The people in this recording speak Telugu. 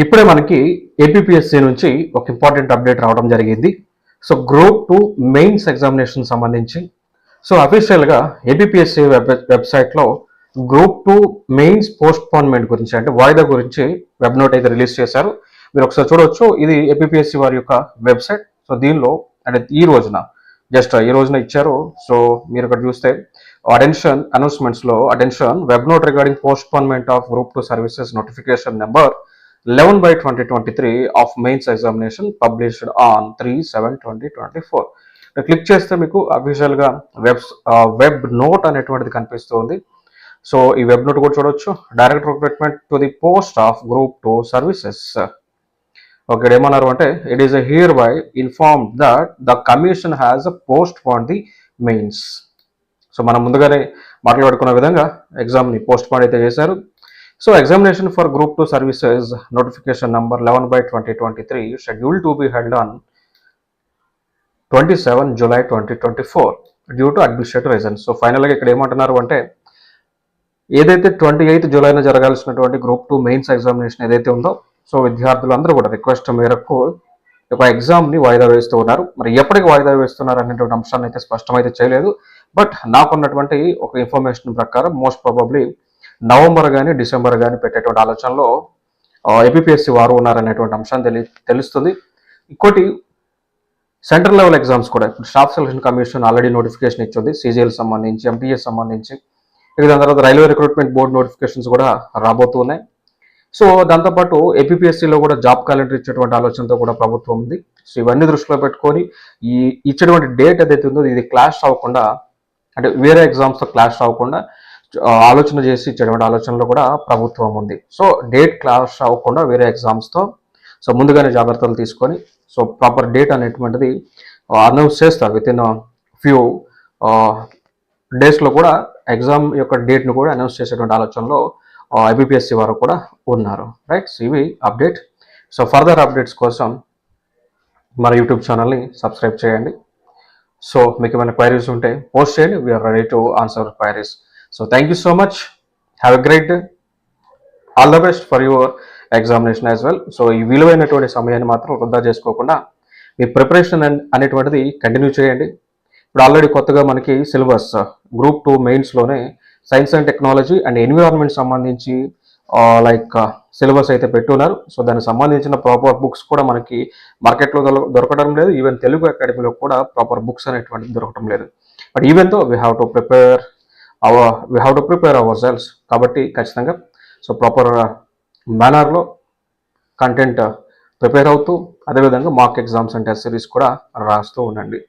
ఇప్పుడే మనకి ఏపీఎస్సి నుంచి ఒక ఇంపార్టెంట్ అప్డేట్ రావడం జరిగింది. So group two mains examination సంబంధించి. సో అఫీషియల్గా ఏపీఎస్సి వెబ్ వెబ్సైట్లో గ్రూప్ టూ మెయిన్స్ పోస్ట్పోన్మెంట్ గురించి అంటే వాయిదా గురించి వెబ్ నోట్ అయితే రిలీజ్ చేశారు. మీరు ఒకసారి చూడవచ్చు ఇది ఏపీఎస్సి వారి యొక్క వెబ్సైట్ సో దీనిలో అంటే ఈ రోజున జస్ట్ ఈ రోజున ఇచ్చారు. సో మీరు ఇక్కడ చూస్తే attention అనౌన్స్మెంట్స్లో attention web note regarding postponement of group two services notification number eleven by twenty twenty three of mains examination published on three seven twenty twenty four click చేస్తే మీకు అఫీషియల్గా వెబ్ వెబ్ నోట్ అనేటువంటిది కనిపిస్తుంది సో ఈ వెబ్ నోట్ కూడా చూడొచ్చు. Direct recruitment to the post of group two services okay ఏమన్నారు అంటే it is hereby inform that the commission has postpone the mains so మనం ముందుగానే మాట్లాడుకున్న విధంగా ఎగ్జామ్ని పోస్ట్ పాన్ అయితే చేశారు. So examination for group two services notification number eleven by twenty twenty three schedule to be held on twenty seven July twenty twenty four due to administrative reasons so ఫైనల్గా ఇక్కడ ఏమంటున్నారు అంటే ఏదైతే ట్వంటీ ఎయిత్ జూలైన జరగాల్సినటువంటి గ్రూప్ టూ మెయిన్స్ ఎగ్జామినేషన్ ఏదైతే ఉందో సో విద్యార్థులందరూ కూడా రిక్వెస్ట్ మేరకు ఒక ఎగ్జామ్ని వాయిదా వేస్తూ ఉన్నారు. మరి ఎప్పటికి వాయిదా వేస్తున్నారు అనేటువంటి అంశాన్ని అయితే స్పష్టమైతే చేయలేదు. బట్ నాకున్నటువంటి ఒక ఇన్ఫర్మేషన్ ప్రకారం మోస్ట్ ప్రాబబ్లీ నవంబర్ కానీ డిసెంబర్ కానీ పెట్టేటువంటి ఆలోచనలో ఏపీఎస్సి వారు ఉన్నారనేటువంటి అంశం తెలి తెలుస్తుంది. ఇంకోటి సెంట్రల్ లెవెల్ ఎగ్జామ్స్ కూడా ఇప్పుడు staff selection commission already notification ఇచ్చింది సీజీఎల్ సంబంధించి ఎంపీఎస్ సంబంధించి. ఇక దాని తర్వాత రైల్వే రిక్రూట్మెంట్ బోర్డు నోటిఫికేషన్స్ కూడా రాబోతున్నాయి సో దాంతోపాటు ఏపీఎస్సీలో కూడా జాబ్ క్యాలెండర్ ఇచ్చేటువంటి ఆలోచనతో కూడా ప్రభుత్వం ఉంది. సో ఇవన్నీ దృష్టిలో పెట్టుకొని ఈ ఇచ్చేటువంటి డేట్ ఏదైతే ఉందో ఇది క్లాష్ అవ్వకుండా అంటే వేరే ఎగ్జామ్స్తో క్లాష్ అవ్వకుండా ఆలోచన చేసి ఇచ్చేటువంటి ఆలోచనలో కూడా ప్రభుత్వం ఉంది. సో డేట్ క్లాష్ అవ్వకుండా వేరే ఎగ్జామ్స్తో సో ముందుగానే జాగ్రత్తలు తీసుకొని సో ప్రాపర్ డేట్ అనేటువంటిది అనౌన్స్ చేస్తారు విత్ ఇన్ ఫ్యూ డేస్లో కూడా ఎగ్జామ్ యొక్క డేట్ను కూడా అనౌన్స్ చేసేటువంటి ఆలోచనలో ఐబిపిఎస్సి వారు కూడా ఉన్నారు. రైట్ సో ఇవి అప్డేట్ సో ఫర్దర్ అప్డేట్స్ కోసం మన యూట్యూబ్ ఛానల్ని సబ్స్క్రైబ్ చేయండి. సో మీకు ఏమైనా క్వైరీస్ ఉంటే పోస్ట్ చేయండి. We are ready to answer queries so thank you so much have a great day all the best for your examination as well so ఈ విలువైనటువంటి సమయాన్ని మాత్రం వృధా చేసుకోకుండా మీ ప్రిపరేషన్ అనేటువంటిది కంటిన్యూ చేయండి. ఇప్పుడు ఆల్రెడీ కొత్తగా మనకి syllabus group two మెయిన్స్లోనే science and technology and environment సంబంధించి uh, లైక్ సిలబస్ uh, అయితే పెట్టున్నారు. సో దానికి సంబంధించిన ప్రాపర్ బుక్స్ కూడా మనకి మార్కెట్లో దొరకడం లేదు. ఈవెన్ తెలుగు అకాడమీలో కూడా ప్రాపర్ బుక్స్ అనేటువంటిది దొరకడం లేదు. But ఈవెన్తో we have to prepare our we have to prepare ourselves కాబట్టి ఖచ్చితంగా సో ప్రాపర్ మేనర్లో కంటెంట్ ప్రిపేర్ అవుతూ అదేవిధంగా mock exams and test series కూడా రాస్తూ ఉండండి.